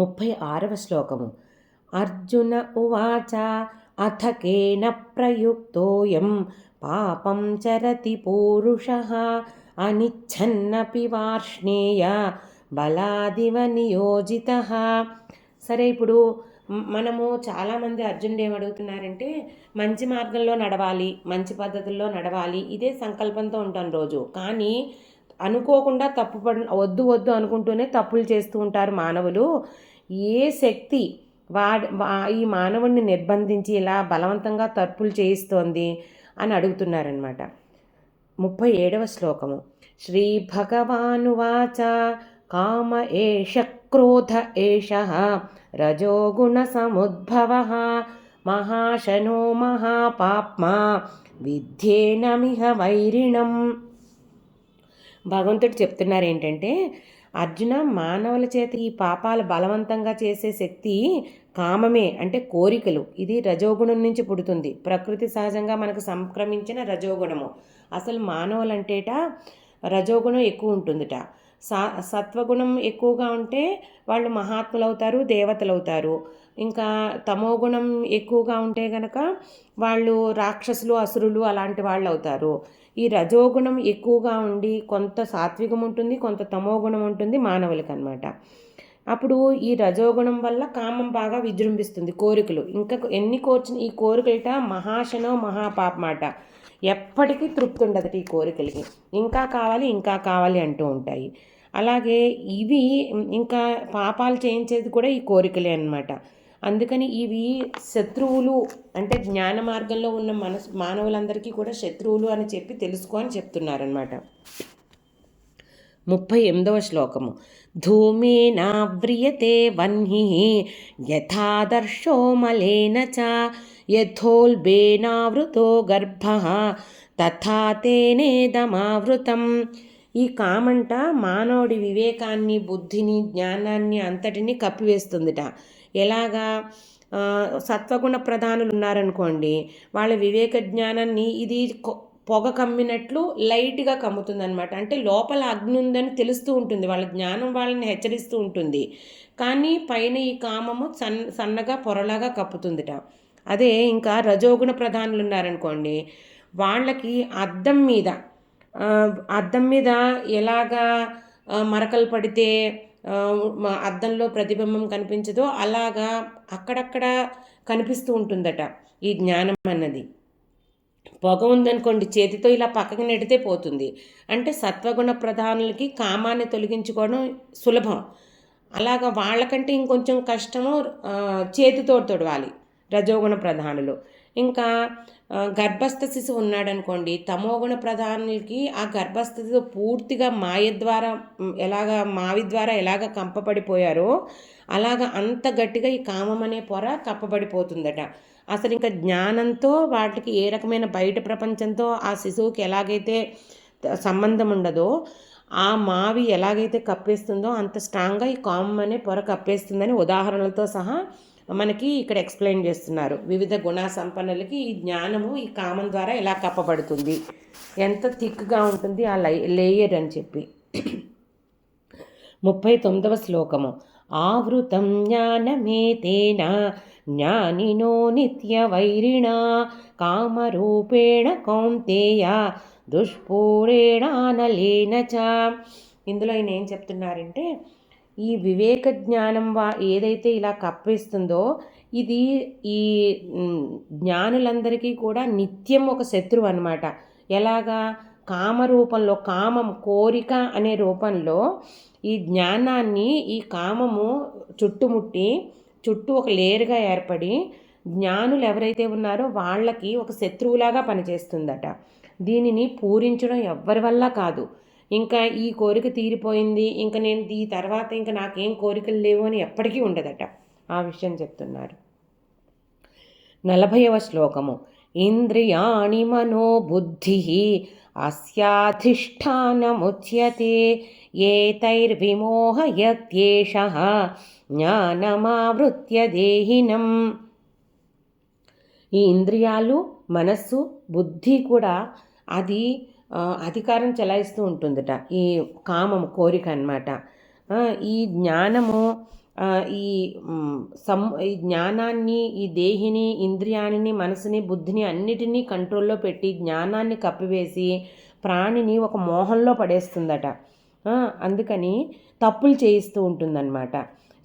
ముప్పై ఆరవ శ్లోకము. అర్జున ఉవాచ అథ కేన ప్రయుక్తోయం పాపం చరతి పూరుష అనిచ్ఛన్నపి వార్ష్ణేయ బలాదివ నియోజిత సరే ఇప్పుడు మనము చాలామంది అర్జునుడు ఏమడుగుతున్నారంటే మంచి మార్గంలో నడవాలి మంచి పద్ధతుల్లో నడవాలి ఇదే సంకల్పంతో ఉంటాను రోజు. కానీ అనుకోకుండా తప్పు పడి వద్దు వద్దు అనుకుంటూనే తప్పులు చేస్తూ ఉంటారు మానవులు. ఏ శక్తి వాడి ఈ మానవుడిని నిర్బంధించి ఇలా బలవంతంగా తర్పులు చేయిస్తోంది అని అడుగుతున్నారనమాట ముప్పై ఏడవ శ్లోకము. శ్రీ భగవానువాచ కామ ఏష క్రోధ ఏష రజోగుణ సముద్భవ మహాశనో మహాపాప్మా విద్యేనమిహ వైరిణం. భగవంతుడు చెప్తున్నారు ఏంటంటే అర్జున మానవుల చేత ఈ పాపాలు బలవంతంగా చేసే శక్తి కామమే అంటే కోరికలు. ఇది రజోగుణం నుంచి పుడుతుంది. ప్రకృతి సహజంగా మనకు సంక్రమించిన రజోగుణము. అసలు మానవులంటేట రజోగుణం ఎక్కువ ఉంటుందిట. సా సత్వగుణం ఎక్కువగా ఉంటే వాళ్ళు మహాత్ములు అవుతారు దేవతలు అవుతారు ఇంకా తమోగుణం ఎక్కువగా ఉంటే గనక వాళ్ళు రాక్షసులు అసురులు అలాంటి వాళ్ళు అవుతారు ఈ రజోగుణం ఎక్కువగా ఉండి కొంత సాత్వికం ఉంటుంది కొంత తమోగుణం ఉంటుంది మానవులకి అనమాట అప్పుడు ఈ రజోగుణం వల్ల కామం బాగా విజృంభిస్తుంది కోరికలు. ఇంకా ఎన్ని కోర్చిన ఈ కోరికలట మహాశనో మహాపాపమాట. ఎప్పటికీ తృప్తి ఉండదు ఈ కోరికలకి. ఇంకా కావాలి ఇంకా కావాలి అంటూ ఉంటాయి. అలాగే ఇవి ఇంకా పాపాలు చేయించేది కూడా ఈ కోరికలే అనమాట అందుకని ఇవి శత్రువులు అంటే జ్ఞాన మార్గంలో ఉన్న మనసు మానవులందరికీ కూడా శత్రువులు అని చెప్పి తెలుసుకో అని చెప్తున్నారనమాట ముప్పై ఎనిమిదవ శ్లోకము. ధూమేనావ్రియతే వన్హి యథాదర్శో మలేన చ యథోల్బేనావృతో గర్భ తథా తేనేదమావృతం ఈ కామంట మానవుడి వివేకాన్ని బుద్ధిని జ్ఞానాన్ని అంతటిని కప్పివేస్తుందిట. ఎలాగా? సత్వగుణ ప్రధానులు ఉన్నారనుకోండి వాళ్ళ వివేక జ్ఞానాన్ని ఇది పొగ కమ్మినట్లు లైట్గా కమ్ముతుంది అనమాట అంటే లోపల అగ్ని ఉందని తెలుస్తూ ఉంటుంది వాళ్ళ జ్ఞానం వాళ్ళని హెచ్చరిస్తూ ఉంటుంది. కానీ పైన ఈ కామము సన్ సన్నగా పొరలాగా కప్పుతుందిట. అదే ఇంకా రజోగుణ ప్రధానులు ఉన్నారనుకోండి వాళ్ళకి అద్దం మీద అద్దం మీద ఎలాగా మరకలు పడితే అద్దంలో ప్రతిబింబం కనిపించదో అలాగా అక్కడక్కడ కనిపిస్తూ ఉంటుందట ఈ జ్ఞానం అన్నది. పొగ ఉందనుకోండి చేతితో ఇలా పక్కకి నెడితే పోతుంది. అంటే సత్వగుణ ప్రధానులకి కామాన్ని తొలగించుకోవడం సులభం. అలాగా వాళ్ళకంటే ఇంకొంచెం కష్టము చేతితో తొడవాలి. రజోగుణ ప్రధానులు. ఇంకా గర్భస్థ శిశువు ఉన్నాడనుకోండి తమోగుణ ప్రధానులకి ఆ గర్భస్థితితో పూర్తిగా మాయ ద్వారా ఎలాగ మావి ద్వారా ఎలాగ కంపబడిపోయారో అలాగ అంత గట్టిగా ఈ కామం అనే పొర కప్పబడిపోతుందట అసలు ఇంకా జ్ఞానంతో వాటికి ఏ రకమైన బయట ప్రపంచంతో ఆ శిశువుకి ఎలాగైతే సంబంధం ఉండదో ఆ మావి ఎలాగైతే కప్పేస్తుందో అంత స్ట్రాంగ్గా ఈ కామం అనే పొర కప్పేస్తుందని ఉదాహరణలతో సహా మనకి ఇక్కడ ఎక్స్ప్లెయిన్ చేస్తున్నారు. వివిధ గుణ సంపన్నులకి ఈ జ్ఞానము ఈ కామం ద్వారా ఎలా కప్పబడుతుంది? ఎంత థిక్గా ఉంటుంది ఆ లై లేయర్ అని చెప్పి. ముప్పై తొమ్మిదవ శ్లోకము. ఆవృతం జ్ఞానమేతేన జ్ఞానినో నిత్య వైరిణ కామరూపేణ కౌంతేయ దుష్పూరేణానలేన చ. ఇందులో ఆయన ఏం చెప్తున్నారంటే ఈ వివేక జ్ఞానం వా ఏదైతే ఇలా కప్పిస్తుందో ఇది ఈ జ్ఞానులందరికీ కూడా నిత్యం ఒక శత్రువు అనమాట ఎలాగా? కామ రూపంలో కామం కోరిక అనే రూపంలో ఈ జ్ఞానాన్ని ఈ కామము చుట్టుముట్టి చుట్టూ ఒక లేరుగా ఏర్పడి జ్ఞానులు ఎవరైతే ఉన్నారో వాళ్ళకి ఒక శత్రువులాగా పనిచేస్తుందట. దీనిని పూరించడం ఎవ్వరి వల్ల కాదు. ఇంకా ఈ కోరిక తీరిపోయింది ఇంకా నేను ఈ తర్వాత ఇంకా నాకేం కోరికలు లేవు అని ఎప్పటికీ ఉండదట. ఆ విషయం చెప్తున్నారు. నలభైవ శ్లోకము. ఇంద్రియాణి మనోబుద్ధి అస్యాధిష్టానముచ్యతే ఏతైర్విమోహయత్యేష జ్ఞానమావృత్య దేహినం. ఈ ఇంద్రియాలు మనస్సు బుద్ధి కూడా అది అధికారం చెలాయిస్తూ ఉంటుందట. ఈ కామము కోరిక అనమాట ఈ జ్ఞానము ఈ సం ఈ జ్ఞానాన్ని ఈ దేహిని ఇంద్రియాన్ని మనసుని బుద్ధిని అన్నిటినీ కంట్రోల్లో పెట్టి జ్ఞానాన్ని కప్పివేసి ప్రాణిని ఒక మోహంలో పడేస్తుందట. అందుకని తప్పులు చేయిస్తూ ఉంటుందన్నమాట.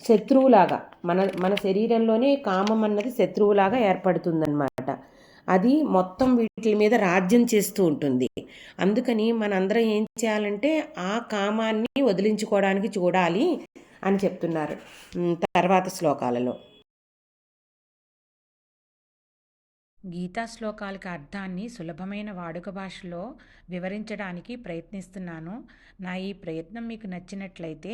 శత్రువులాగా మన మన శరీరంలోనే కామం అన్నది శత్రువులాగా ఏర్పడుతుందన్నమాట. అది మొత్తం వీటి మీద రాజ్యం చేస్తూ ఉంటుంది. అందుకని మనందరం ఏం చేయాలంటే ఆ కామాన్ని వదిలించుకోవడానికి చూడాలి అని చెప్తున్నారు. తర్వాత శ్లోకాలలో. గీతా శ్లోకాలకి అర్థాన్ని సులభమైన వాడుక భాషలో వివరించడానికి ప్రయత్నిస్తున్నాను. నా ఈ ప్రయత్నం మీకు నచ్చినట్లయితే